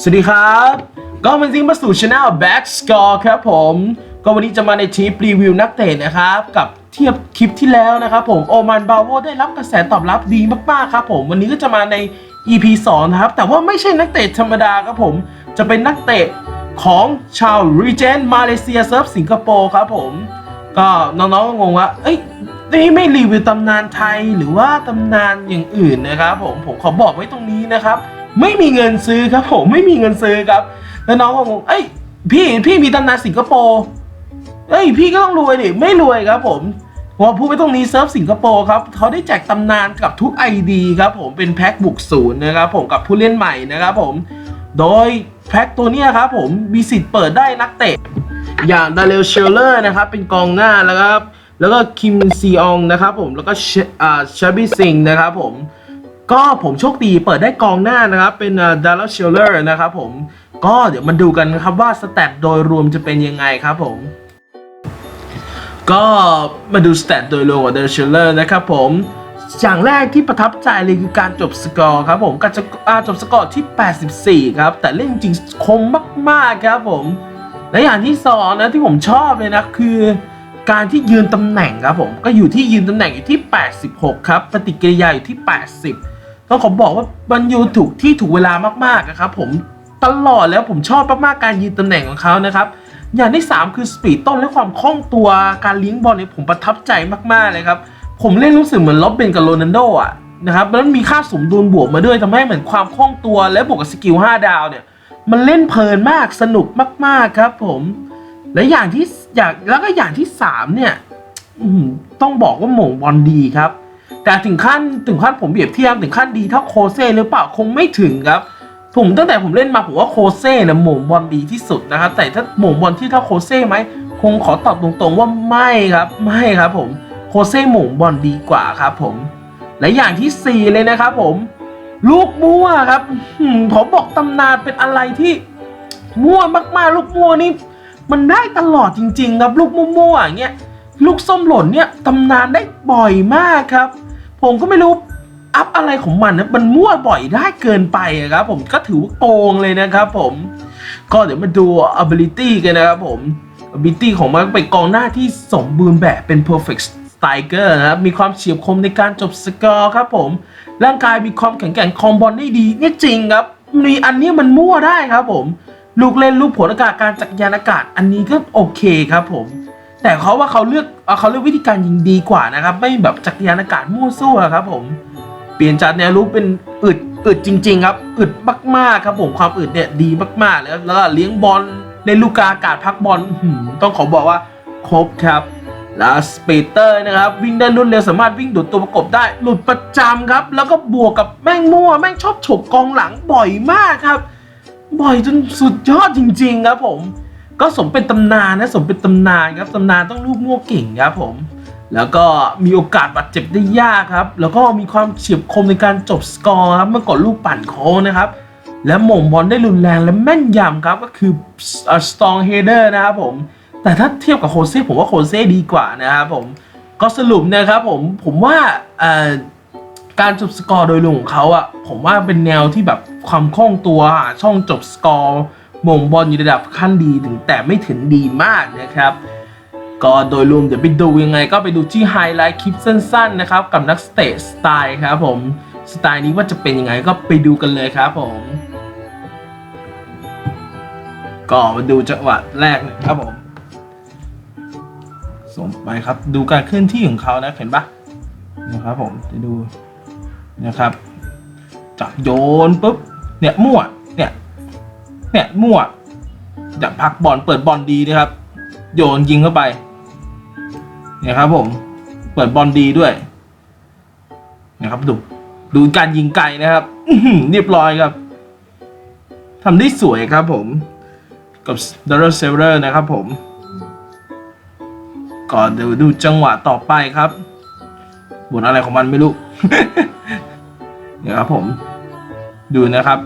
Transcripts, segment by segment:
สวัสดีครับ ก็มันจริงมาสู่ช anel Back Score ครับผม ก็วันนี้จะมาในทีปรีวิวนักเตะนะครับ กับเทียบคลิปที่แล้วนะครับผมโอมานบาโวได้รับกระแสตอบรับดีมากๆครับผมวันนี้ก็จะมาใน EP 2นะครับ แต่ว่าไม่ใช่นักเตะธรรมดาครับผม จะเป็นนักเตะของชาว Regent มาเลเซียเซิร์ฟสิงคโปร์ครับผม ก็น้องๆก็งงว่า เอ้ยนี่ไม่รีวิวตำนานไทยหรือว่าตำนานอย่างอื่นนะครับผมผมขอบอกไว้ตรงนี้นะครับ ไม่มีเงินซื้อครับผมไม่มีเงินซื้อครับ แล้วน้องก็งงเอ้ย พี่พี่มีตำนานสิงคโปร์เอ้ยพี่ก็ต้องรวยดิไม่รวยครับผมพอพูดไว้ตรงนี้เซิร์ฟสิงคโปร์ครับเขาได้แจกตำนานกับทุก ID ครับผมเป็นแพ็คบุกศูนย์นะครับผมกับผู้เล่นใหม่นะครับผม โดยแพ็คตัวเนี้ยครับผมมีสิทธิ์เปิดได้นักเตะ อย่างดาเรลเชลเลอร์นะครับเป็นกองหน้าแล้วครับแล้วก็คิมซีอองนะครับผมแล้วก็เชอ่าชาบิซิงนะครับผม ก็ผมโชคดีเปิดได้กองหน้านะครับ เป็นดาร์ลเชลเลอร์นะครับผมก็เดี๋ยวมาดูกันครับว่าสแตทโดยรวมจะเป็นยังไงครับผมก็มาดูสแตทโดยรวมของเดลเชลเลอร์นะครับผมอย่างแรกที่ประทับใจเลยคือการจบสกอร์ครับผมการจะอ่าจบสกอร์ที่ 84 ครับ แต่เล่นจริงคมมาก ๆ ครับผม และอย่างที่สองนะที่ผมชอบเลยนะคือการที่ยืนตำแหน่งครับผม ก็อยู่ที่ยืนตำแหน่งอยู่ที่ 86 ครับ ปฏิกิริยาอยู่ที่ 80 ต้องขอบอกว่ามันอยู่ถูกที่ถูกเวลามากๆนะครับผมตลอดแล้วผมชอบมากๆการยืนตำแหน่งของเขานะครับ อย่างที่ 3 คือสปีดต้นและความคล่องตัวการเลี้ยงบอลเนี่ยผมประทับใจมากๆเลยครับ ผมเล่นรู้สึกเหมือนล็อบเบนกับโรนัลโดอะนะครับแล้วมีค่าสมดุลบวกมาด้วยทำให้เหมือนความคล่องตัวและบวกกับสกิล5ดาวเนี่ย มันเล่นเพลินมากสนุกมากๆครับ ผมและอย่างที่อยางแล้วก็อย่างที่สามเนี่ยต้องบอกว่าหม่งบอลดีครับ แต่ถึงขั้นถึงขั้นผมเปรียบเทียบถึงขั้นดีเท่าโคเซ่หรือเปล่าคงไม่ถึงครับผมตั้งแต่ผมเล่นมาผมว่าโคเซ่เนี่ยหม่งบอลดีที่สุดนะครับแต่ถ้าหม่งบอลที่เท่าโคเซ่ไหมคงขอตอบตรงๆว่าไม่ครับไม่ครับผมโคเซ่หม่งบอลดีกว่าครับผม และอย่างที่สี่เลยนะครับผม ลูกมั่วครับผมบอกตำนานเป็นอะไรที่มั่วมากๆ ลูกมั่วนี่มันได้ตลอดจริง ๆ ครับลูกมั่วๆอย่างเงี้ยลูกส้มหล่นเนี่ยตำนานได้บ่อยมากครับ ผมก็ไม่รู้อัพอะไรของมันนะมันมั่วบ่อยได้เกินไปอะครับ ผมก็ถือว่าโกงเลยนะครับผม ก็เดี๋ยวมาดู ability กันนะครับผม ability ของมันเป็นกองหน้าที่สมบูรณ์แบบเป็น perfect striker นะครับมีความเฉียบคมในการจบสกอร์ครับผม ร่างกายมีความแข็งแกร่งคอมบอลได้ดีนี่จริงครับมีอันนี้มันมั่วได้ครับผม ลูกเล่นลูกผลอากาศการจักรยานอากาศ อันนี้ก็โอเคครับผม แต่เขาว่าเขาเลือกเขาเลือกวิธีการยิงดีกว่านะครับ ไม่แบบจักรยานอากาศมั่วซั่วครับ ผมเปลี่ยนจากแนวรุกเป็นอึดอึดจริง ๆ ครับอึดมากๆครับ ผมความอึดเนี่ยดีมากๆเลยครับแล้วเลี้ยงบอลเล่นลูกกาอากาศพักบอลต้องขอบอกว่าครบครับล้วสปีเตอร์นะครับวิ่งได้รวดเร็วสามารถวิ่งดูดตัวประกบได้ หลุดประจำครับ แล้วก็บวกกับแม่งมั่วแม่งชอบฉกกองหลังบ่อยมากครับ บ่อยจนสุดยอดจริง ๆ ครับผม ก็สมเป็นตำนานนะสมเป็นตำนานครับตำนานต้องลูกมั่วเก่งครับผม แล้วก็มีโอกาสบาดเจ็บได้ยากครับ แล้วก็มีความเฉียบคมในการจบสกอร์ครับเมื่อก่อนลูกปั่นโค้งนะครับ และหม่งบอลได้รุนแรงและแม่นยำครับก็คือสตองเฮเดอร์นะครับผม แต่ถ้าเทียบกับโคเซ่ผมว่าโคเซ่ดีกว่านะครับผมก็สรุปนะครับผมผมว่าการจบสกอร์โดยรวมของเขาอะผมว่าเป็นแนวที่แบบความคล่องตัวช่องจบสกอร์ ม่งบอลอยู่ระดับขั้นดีถึงแต่ไม่ถึงดีมากนะครับ ก็โดยรวมเดี๋ยวไปดูยังไง ก็ไปดูที่ไฮไลท์คลิปสั้นๆนะครับ กับนักสเตะสไตล์ครับผมสไตล์นี้ว่าจะเป็นยังไงก็ไปดูกันเลยครับผมก็มาดูจังหวะแรกนะครับผมส่งไปครับดูการเคลื่อนที่ของเขานะเห็นปะนะครับผมจะดูนะครับจับโยนปุ๊บเนี่ยมั่ว เนี่ยมั่วอยากพักบอลเปิดบอลดีนะครับ โยนยิงเข้าไป เนี่ยครับ ผม เปิดบอลดีด้วย นะครับดูดูการยิงไกลนะครับเรียบร้อยครับทำได้สวยครับ ผม กับด a ร์เซเ e อร์นะครับ ผมก่อนเดี๋ยวดูจังหวะต่อไปครับบนอะไรของมันไม่รู้ เนี่ยครับผม ดูนะครับ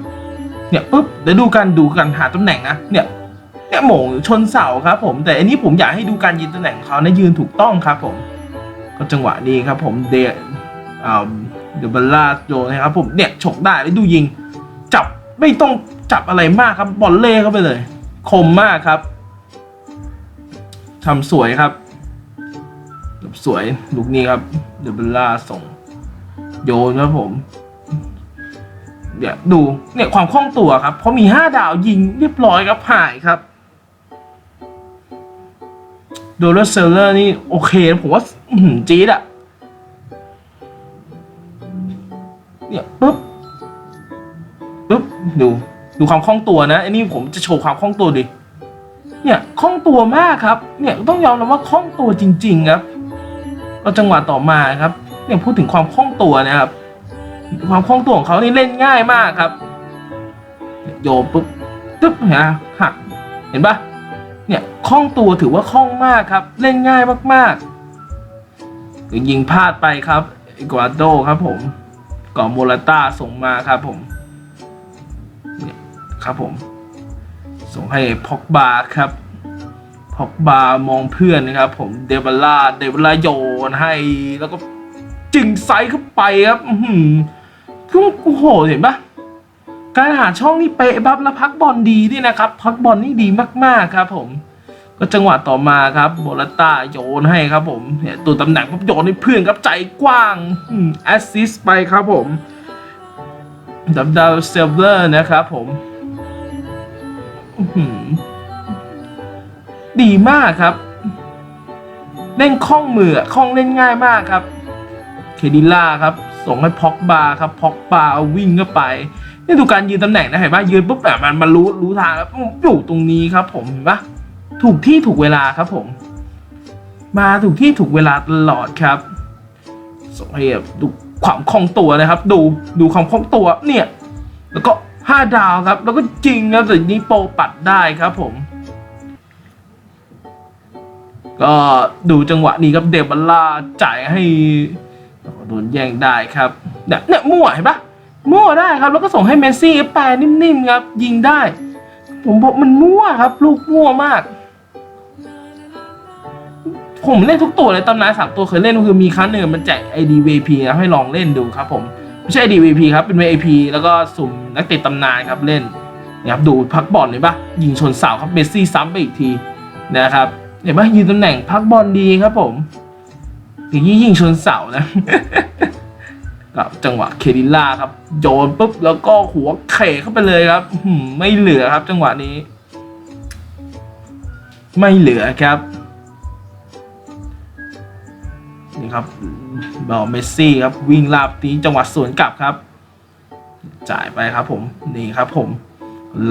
เนี่ยปุ๊บเดี๋ยวดูกันดูกันหาตำแหน่งนะเนี่ยเนี่ยหม่งชนเสาครับผมแต่อันนี้ผมอยากให้ดูการยืนตำแหน่งเขานะยืนถูกต้องครับผม ก็จังหวะนี้ครับผมเดอ่าเดบลล่าโยนะครับผมเนี่ยฉกได้แล้วดูยิง จับไม่ต้องจับอะไรมากครับบอลเล่เข้าไปเลย คมมากครับทำสวยครับสวยลูกนี้ครับเดบล่าส่ง โยนครับผม เนี่ยดูเนี่ยความคล่องตัวครับเพราะมีห้าดาวยิงเรียบร้อยครับหายครับโดลเซลเลอร์นี่โอเคผมว่าจี๊ดอะเนี่ยปุ๊บปุ๊บดูดูความคล่องตัวนะอันนี้ผมจะโชว์ความคล่องตัวดิเนี่ยคล่องตัวมากครับ เนี่ยต้องยอมรับว่าคล่องตัวจริง ๆ ครับแล้วจังหวะต่อมาครับเนี่ยพูดถึงความคล่องตัวนะครับ ความคล่องตัวของเขานี่เล่นง่ายมากครับ โยนปุ๊บตึ๊บฮะหักเห็นปะเนี่ยคล่องตัวถือว่าคล่องมากครับ เล่นง่ายมากๆยิงพลาดไปครับเอกวาโดครับผมก่อโมราต้าส่งมาครับผมเนี่ยครับผม ส่งให้พ็อกบาครับพ็อกบามองเพื่อนนะครับ ผมเดบาล่าเดบาล่าโยนให้แล้วก็จึงไซส์เข้าไปครับ อื อหือคือโอ้โหเห็นปะการหาช่องนี่เป๊ะบับแล้วพักบอลดีด้วยนะครับ พักบอลนี่ดีมากๆครับ ผม ก็จังหวะต่อมาครับโบลต้าโยนให้ครับ ผมเนี่ยตัวตำแหน่งปุ๊บโยนให้เพื่อนครับใจกว้างแอสซิสไปครับผมดับดาวเซลเวอร์นะครับผมดีมากครับ เล่นคล่องมือคล่องเล่นง่ายมากครับ เคดิล่าครับ ส่งให้พ็อกบาครับพ็อกบาเอาวิ่งเข้าไปนี่ดูการยืนตำแหน่งนะเห็นปะยืนปุ๊บแบบมันมันรู้รู้ทางแล้วอยู่ตรงนี้ครับ ผมเห็นปะถูกที่ถูกเวลาครับผม มาถูกที่ถูกเวลาตลอดครับส่งให้แบบดูความคล่องตัวนะครับ ดูดูความคล่องตัวเนี่ย แล้วก็ห้าดาวครับ แล้วก็จริงนะแต่นี้โปรปัดได้ครับผม ก็ดูจังหวะนี้ครับเดบัลล่าจ่ายให้ โดนแย่งได้ครับเนี่ยเนี่ยมั่วเห็นปะมั่วได้ครับ แล้วก็ส่งให้เมสซี่แปรนิ่มๆครับ ยิงได้ ผมบอกมันมั่วครับ ลูกมั่วมาก ผมเล่นทุกตัวเลยตำนานสามตัวเคยเล่นก็คือมีครั้งหนึ่งมันแจก ID VP นะให้ลองเล่นดูครับ ผมไม่ใช่ ID VP ครับเป็น VIP แล้วก็สุ่มนักเตะตำนานครับเล่นนี่ยครับดูพักบอลเลยปะยิงชนเสาครับเมสซี่ซ้ำไปอีกทีนะครับเห็นปะยืนตำแหน่งพักบอลดีครับผม อย่างนี้ยิงชนเสานะกับจังหวะเคดิล่าครับ โยนปุ๊บแล้วก็หัวเขเข้าไปเลยครับไม่เหลือครับ จังหวะนี้ ไม่เหลือครับนี่ครับบอลเมสซี่ครับ วิ่งลาบตีจังหวะสวนกลับครับ จ่ายไปครับ ผมนี่ครับ ผม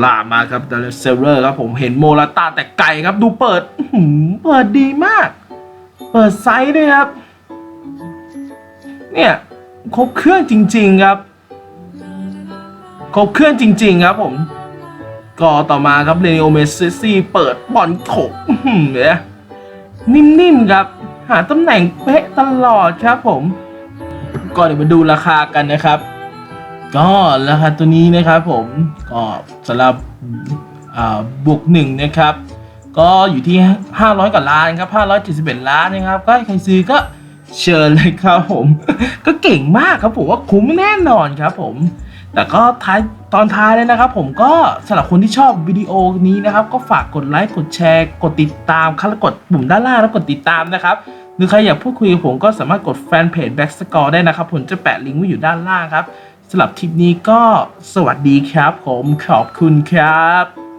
ลามมาครับดาร์เซเลอร์ครับ ผมเห็นโมราตาแต่ไกลครับ ดูเปิดเปิดดีมาก เปิดไซส์ด้วยครับ เนี่ยครบเครื่องจริง ๆครับ ครบเครื่องจริง ๆ ครับผม ก็ต่อมาครับเรนิโอเมสซี่เปิดบอลโขกเนี่ยนิ่มๆครับ หาตำแหน่งเป๊ะตลอดครับผมก็เดี๋ยวมาดูราคากันนะครับ ก็ราคาตัวนี้นะครับผมก็สำหรับบวกหนึ่งนะครับ ก็อยู่ที่ 500กว่าล้านครับ571 ล้านนะครับ ก็ใครซื้อก็ เชิญเลยครับผม ก็เก่งมากครับผมว่าคุ้มแน่นอนครับผม แต่ก็ท้ายตอนท้ายเลยนะครับผมก็สำหรับคนที่ชอบวิดีโอนี้นะครับ ก็ฝากกดไลค์กดแชร์ กดติดตามคัแล้วกดปุ่มด้านล่างแล้วกดติดตามนะครับหรือใครอยากพูดคุยกับผมก็สามารถกดแฟนเพจ Backscore ได้นะครับ ผมจะแปะลิงก์ไว้อยู่ด้านล่างครับสำหรับทริปนี้ก็สวัสดีครับ ผมขอบคุณครับ